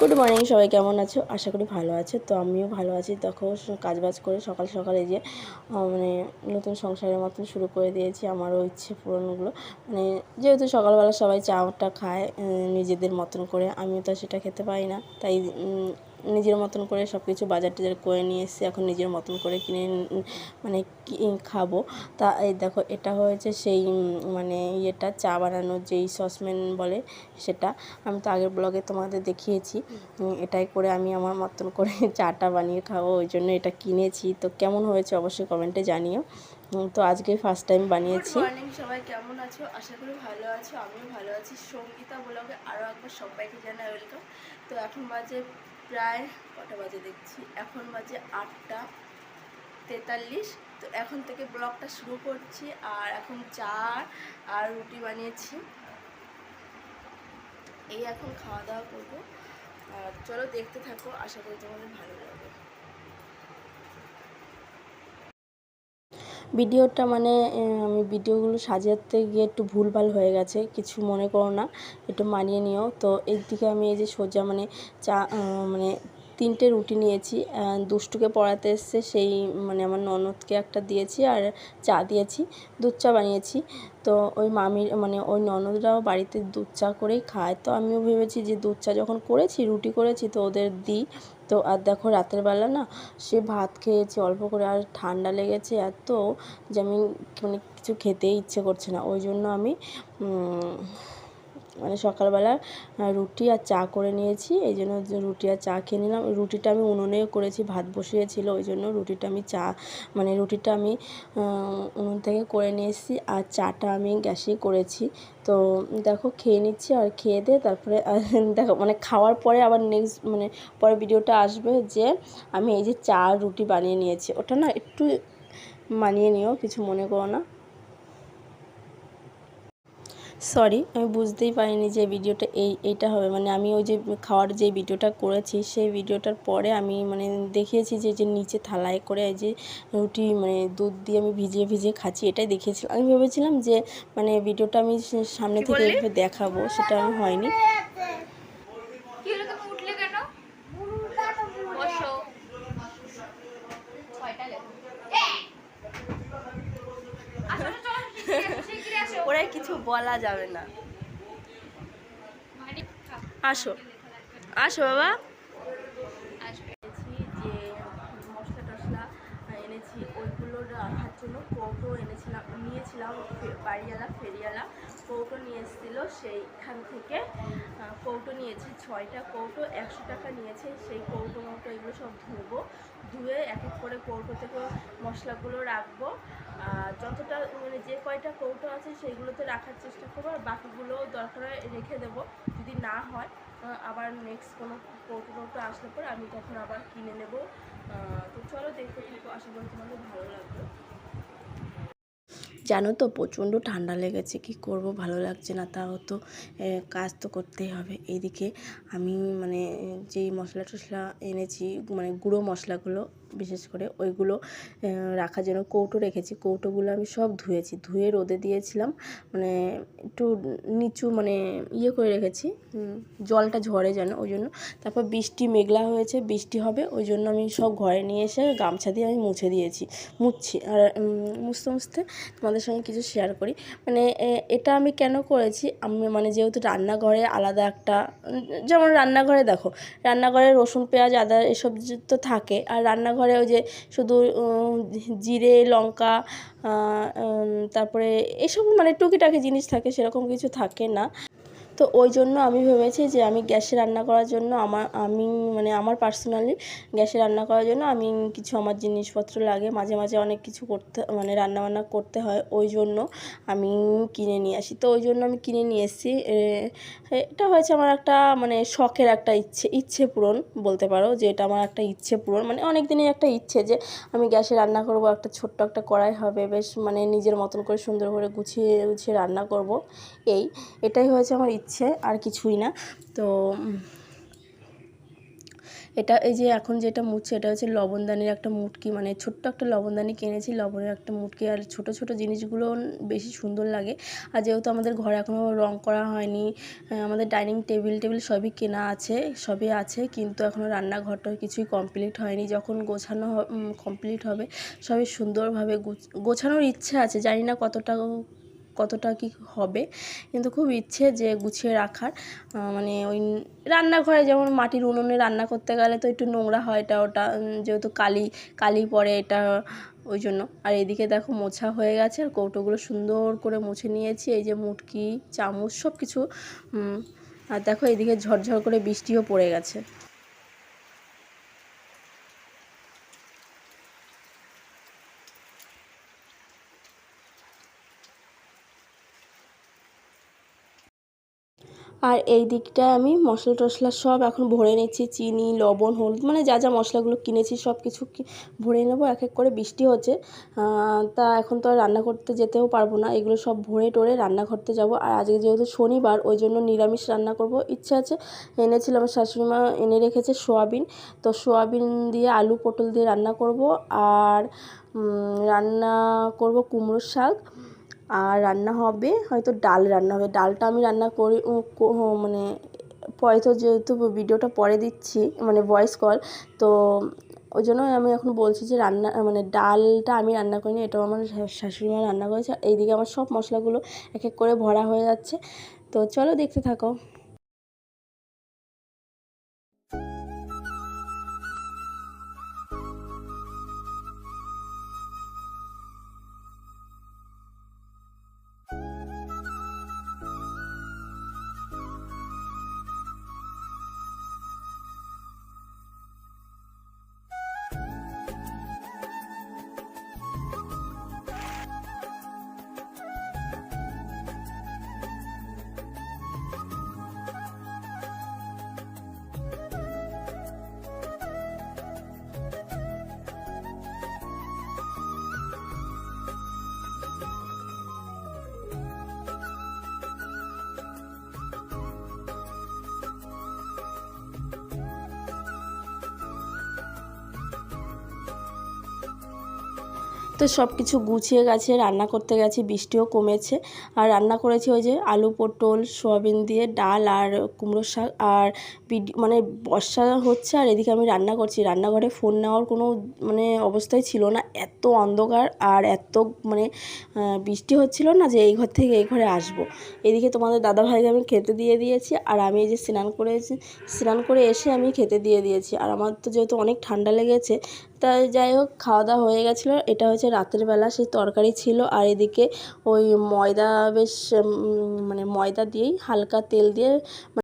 Good morning সবাই কেমন আছো? আশা করি ভালো আছে। তো আমিও ভালো আছি। তখন কাজবাজ করে সকাল সকালে যে মানে নতুন সংসারের মতন শুরু করে দিয়েছি আমারও ইচ্ছে পূরণগুলো। মানে যেহেতু সকালবেলা সবাই চাটা খায় নিজেদের মতন করে, আমিও তো সেটা খেতে পারি না। তাই নিজের মতন করে সব কিছু বাজার টাজার করে নিয়ে এসেছি এখন নিজের মতন করে কিনে মানে খাব। তা এই দেখো, এটা হয়েছে সেই মানে ইয়েটা, চা বানানোর যেই সসম্যান বলে সেটা। আমি তো আগের ব্লগে তোমাদের দেখিয়েছি এটাই করে আমি আমার মতন করে চাটা বানিয়ে খাব, ওই জন্য এটা কিনেছি। তো কেমন হয়েছে অবশ্যই কমেন্টে জানিও। তো আজকে ফার্স্ট টাইম বানিয়েছি। সবাই, কেমন আছো? আশা করি ভালো আছো, আমিও ভালো আছি। সঙ্গীতা ব্লগে আরও একবার সবাইকে জানাই ওয়েলকাম তো এখন বাজে প্রায় কটা বাজে দেখছি। এখন বাজে আটটা তেতাল্লিশ। তো এখন থেকে ব্লগটা শুরু করছি আর এখন চা আর রুটি বানিয়েছি। এই এখন খাওয়া দাওয়া করব। আর চলো দেখতে থাকো, আশা করি তোমাদের ভালো লাগবে। ভিডিওটা মানে আমি ভিডিওগুলো সাজাতে গিয়ে একটু ভুলভাল হয়ে গেছে, কিছু মনে করো না, একটু মানিয়ে নিও। তো এর দিকে আমি এই যে সোজা মানে চা মানে তিনটে রুটি নিয়েছি দুষ্টুকে পড়াতে এসছে, সেই মানে আমার ননদকে একটা দিয়েছি আর চা দিয়েছি, দুধ চা বানিয়েছি। তো ওই মামির মানে ওই ননদরাও বাড়িতে দুধ চা করেই খায়। তো আমিও ভেবেছি যে দুধ চা যখন করেছি, রুটি করেছি, তো ওদের দিই। তো আর দেখো রাতের বেলা না, সে ভাত খেয়েছে অল্প করে আর ঠান্ডা লেগেছে এত যে আমি মানে কিছু খেতেই ইচ্ছে করছে না। ওই জন্য আমি মানে সকালবেলা রুটি আর চা করে নিয়েছি। এই জন্য রুটি আর চা খেয়ে নিলাম। রুটিটা আমি উনুনেও করেছি, ভাত বসিয়েছিল, ওই জন্য রুটিটা আমি চা মানে রুটিটা আমি উনুন থেকে করে নিয়ে এসেছি। আর চাটা আমি গ্যাসেই করেছি। তো দেখো, খেয়ে নিচ্ছি আর খেয়ে দিয়ে তারপরে দেখো মানে খাওয়ার পরে আবার নেক্সট মানে পরে ভিডিওটা আসবে যে আমি এই যে চা রুটি বানিয়ে নিয়েছি। ওটা না একটু মানিয়ে নিও, কিছু মনে করো না। সরি আমি বুঝতেই পারিনি যে ভিডিওটা এই এইটা হবে। মানে আমি ওই যে খাওয়ার যে ভিডিওটা করেছি সেই ভিডিওটার পরে আমি মানে দেখিয়েছি যে যে নিচে থালায় করে এই যে রুটি মানে দুধ দিয়ে আমি ভিজিয়ে ভিজিয়ে খাচ্ছি এটাই দেখিয়েছিলাম। আমি ভেবেছিলাম যে মানে ভিডিওটা আমি সামনে থেকে দেখাবো সেটা আমি হয়নি কি হলো তুমি উঠলে কেন বসো ছয়টা লেখো আসলে চলো ওরাই কিছু বলা যাবে না। আসো। আসো বাবা। যে মশলা টশলা এনেছি, ওইগুলো রাখার জন্য কৌটো এনেছিলাম, নিয়েছিলাম বাড়িওয়ালা ফেরিওয়ালা কৌটো নিয়ে এসেছিল, সেইখান থেকে কৌটো নিয়েছি, ছয়টা কৌটো, একশো টাকা নিয়েছে, সেই কৌটো মৌটো এগুলো সব ধুবো, ধুয়ে এক এক করে কৌটো থেকে মশলাগুলো রাখব যতটা মানে যে কয়টা কৌটো আছে সেইগুলোতে রাখার চেষ্টা করব, আর বাকিগুলো দরকার রেখে দেবো। যদি না হয় আবার নেক্সট কোনো কৌটো টৌটো আসলে পর আমি তখন আবার কিনে নেব। তো চলো দেখতে থাকো, আশা করি তোমাদের ভালো লাগবে। জানো তো, প্রচণ্ড ঠান্ডা লেগেছে, কি করব? ভালো লাগছে না, তাও তো কাজ তো করতেই হবে। এইদিকে আমি মানে যেই মশলা টশলা এনেছি মানে গুঁড়ো মশলাগুলো বিশেষ করে ওইগুলো রাখার জন্য কৌটো রেখেছি। কৌটোগুলো আমি সব ধুয়েছি। ধুয়ে রোদে দিয়েছিলাম। মানে একটু নিচু মানে ইয়ে করে রেখেছি। জলটা ঝরে যেন ওই জন্য। তারপর বৃষ্টি মেঘলা হয়েছে, বৃষ্টি হবে, ওই জন্য আমি সব ঘরে নিয়ে এসে গামছা দিয়ে আমি মুছে দিয়েছি। মুছছি। আর মুছতে মুছতে তোমাদের সঙ্গে কিছু শেয়ার করি। মানে এটা আমি কেন করেছি? আমি মানে যেহেতু রান্নাঘরে আলাদা একটা যেমন রান্নাঘরে দেখো, রান্নাঘরে রসুন, পেঁয়াজ, আদা এসব তো থাকে। আর রান্নাঘরে ওই যে শুধু জিরে, লঙ্কা তারপরে এসব মানে টুকিটাকি জিনিস থাকে, সেরকম কিছু থাকে না। তো ওই জন্য আমি ভেবেছি যে আমি গ্যাসে রান্না করার জন্য আমার, আমি মানে আমার পার্সোনালি গ্যাসে রান্না করার জন্য আমি কিছু আমার জিনিসপত্র লাগে। মাঝে মাঝে অনেক কিছু করতে মানে রান্না বান্না করতে হয়। ওই জন্য আমি কিনে নিয়ে আসি। তো ওই জন্য আমি কিনে নিয়ে এসেছি। এটা হয়েছে আমার একটা মানে শখের একটা ইচ্ছে ইচ্ছে পূরণ বলতে পারো, যে এটা আমার একটা ইচ্ছে পূরণ। মানে অনেক দিনের একটা ইচ্ছে যে আমি গ্যাসে রান্না করব, একটা ছোট্ট একটা কড়াই হবে, বেশ মানে নিজের মতন করে সুন্দর করে গুছিয়ে গুছিয়ে রান্না করব। এই, এটাই হয়েছে আমার ইচ্ছে আর কিছুই না। তো এটা এই যে এখন যেটা মুছছে এটা হচ্ছে লবণদানির একটা মুটকি। মানে ছোট্ট একটা লবণদানি কিনেছি, লবণের একটা মুটকি। আর ছোট ছোট জিনিসগুলো বেশি সুন্দর লাগে। আর যেহেতু আমাদের ঘরে এখনও রং করা হয়নি আমাদের ডাইনিং টেবিল টেবিল সবই কেনা আছে, সবই আছে। কিন্তু এখনও রান্নাঘরটা কিছুই কমপ্লিট হয়নি। যখন গোছানো কমপ্লিট হবে, সবই সুন্দরভাবে গোছানোর ইচ্ছে আছে। জানি না কতটা কতটা কি হবে, কিন্তু খুব ইচ্ছে যে গুছিয়ে রাখার মানে ওই রান্নাঘরে যেমন মাটির উনুনে রান্না করতে গেলে তো একটু নোংরা হয় এটা ওটা যেহেতু কালি কালি পড়ে এটা ওই জন্য। আর এদিকে দেখো মোছা হয়ে গেছে, আর কৌটোগুলো সুন্দর করে মুছে নিয়েছি, এই যে মুটকি, চামচ সব কিছু আর দেখো এদিকে ঝরঝর করে বৃষ্টিও পড়ে গেছে। আর এই দিকটায় আমি মশলা টশলা সব এখন ভরে নিচ্ছি চিনি, লবণ, হলুদ মানে যা যা মশলাগুলো কিনেছি সব কিছু ভরে নেব, এক এক করে বৃষ্টি হচ্ছে। তা এখন তো আর রান্না করতে যেতেও পারব না, এগুলো সব ভরে টরে রান্না করতে যাব। আর আজকে যেহেতু শনিবার, ওই জন্য নিরামিষ রান্না করব। ইচ্ছা আছে এনেছিল আমার শাশুড়ি মা এনে রেখেছে সোয়াবিন। তো সোয়াবিন দিয়ে আলু পটল দিয়ে রান্না করব। আর রান্না করব কুমড়োর শাক। আর রান্না হবে, হয়তো ডাল রান্না হবে। ডালটা আমি রান্না করি মানে হয়তো যেহেতু ভিডিওটা পরে দিচ্ছি মানে ভয়েস কল তো ওই জন্য আমি এখন বলছি যে রান্না মানে ডালটা আমি রান্না করিনি, এটাও আমার শাশুড়ি মা রান্না করেছে। এইদিকে আমার সব মশলাগুলো এক এক করে ভরা হয়ে যাচ্ছে। তো চলো দেখতে থাকো। তো সব কিছু গুছিয়ে গেছে, রান্না করতে গেছি, বৃষ্টিও কমেছে। আর রান্না করেছি ওই যে আলু পটল, সোয়াবিন দিয়ে ডাল আর কুমড়ো শাক আর মানে বর্ষা হচ্ছে আর এদিকে আমি রান্না করছি। রান্নাঘরে ফোন নেওয়ার কোনো মানে অবস্থাই ছিল না। এত অন্ধকার আর এত মানে বৃষ্টি হচ্ছিল না যে এই ঘর থেকে এই ঘরে আসব। এদিকে তোমাদের দাদা ভাইকে আমি খেতে দিয়ে দিয়েছি আর আমি এই যে স্নান করেছি, স্নান করে এসে আমি খেতে দিয়ে দিয়েছি। আর আমার তো যেহেতু অনেক ঠান্ডা লেগেছে তাই যাই হোক খাওয়া দাওয়া হয়ে গেছিল। এটা হচ্ছে রাতের বেলা, সেই তরকারি ছিল। আর এদিকে ওই ময়দা বেশ মানে ময়দা দিয়েই হালকা তেল দিয়ে